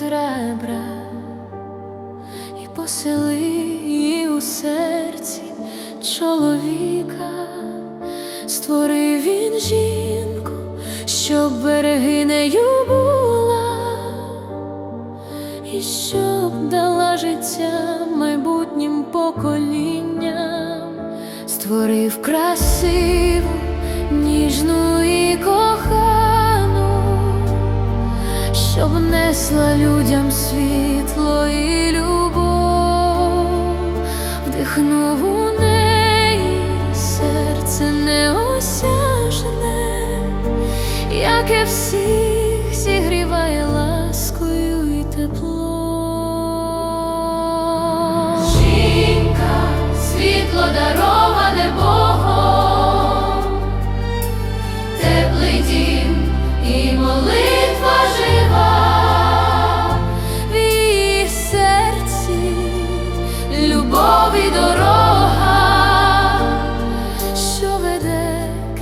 ребра і посели її у серці чоловіка, створив він жінку, щоб берегинею була, і щоб дала життя майбутнім поколінням, створив красиву, ніжну і кохану несла людям світло і любов, вдихнув у неї серце неосяжне, яке всіх зігріває ласкою і тепло. Жінка, світло дароване Богом, теплий дім і молитва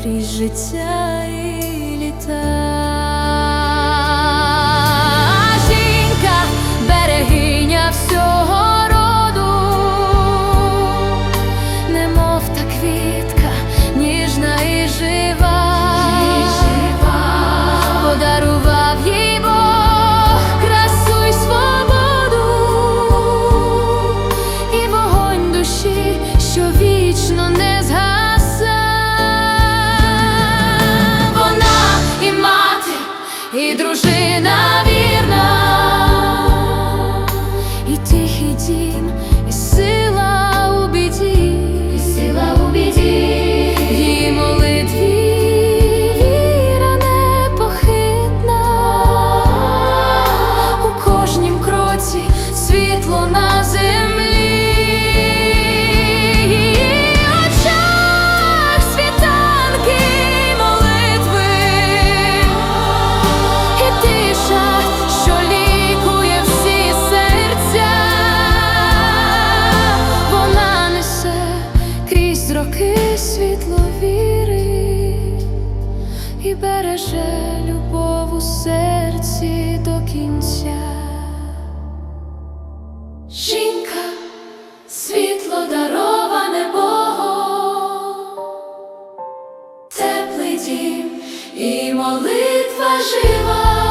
крізь життя і літа. І береже любов у серці до кінця. Жінка, світло дароване Богом, теплий дім і молитва жива.